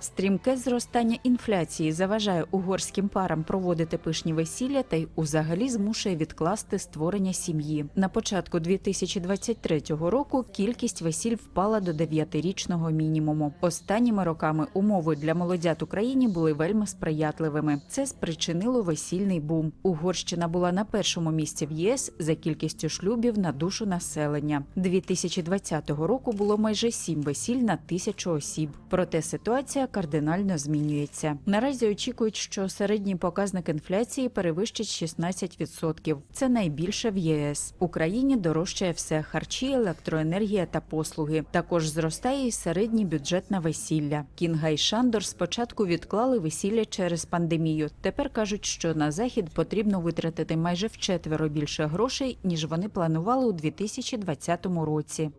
Стрімке зростання інфляції заважає угорським парам проводити пишні весілля та й узагалі змушує відкласти створення сім'ї. На початку 2023 року кількість весіль впала до 9-річного мінімуму. Останніми роками умови для молодят Україні були вельми сприятливими. Це спричинило весільний бум. Угорщина була на першому місці в ЄС за кількістю шлюбів на душу населення. 2020 року було майже сім весіль на тисячу осіб. Проте ситуація кардинально змінюється. Наразі очікують, що середній показник інфляції перевищить 16%. Це найбільше в ЄС. Україні дорожчає все харчі, електроенергія та послуги. Також зростає і середній бюджет на весілля. Кінга і Шандор спочатку відклали весілля через пандемію. Тепер кажуть, що на захід потрібно витратити майже вчетверо більше грошей, ніж вони планували у 2020 році.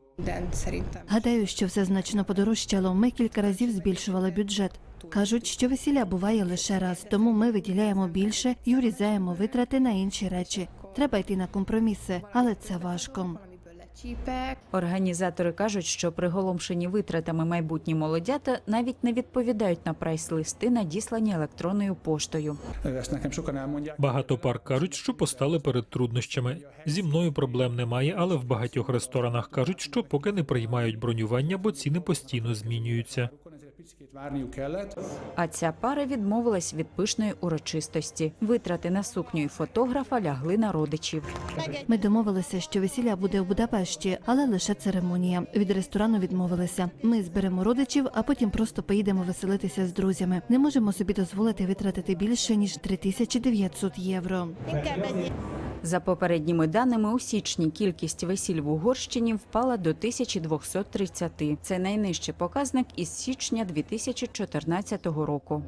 Гадаю, що все значно подорожчало. Ми кілька разів збільшували бюджет. Кажуть, що весілля буває лише раз, тому ми виділяємо більше і урізаємо витрати на інші речі. Треба йти на компроміси, але це важко. Організатори кажуть, що приголомшені витратами майбутні молодята навіть не відповідають на прайс-листи, надіслані електронною поштою. Багато пар кажуть, що постали перед труднощами. Зі мною проблем немає, але в багатьох ресторанах кажуть, що поки не приймають бронювання, бо ціни постійно змінюються. А ця пара відмовилась від пишної урочистості. Витрати на сукню і фотографа лягли на родичів. Ми домовилися, що весілля буде в Будапешті, але лише церемонія. Від ресторану відмовилися. Ми зберемо родичів, а потім просто поїдемо веселитися з друзями. Не можемо собі дозволити витратити більше ніж 3900 євро. За попередніми даними, у січні кількість весіль в Угорщині впала до 1230. Це найнижчий показник із січня 2014 року.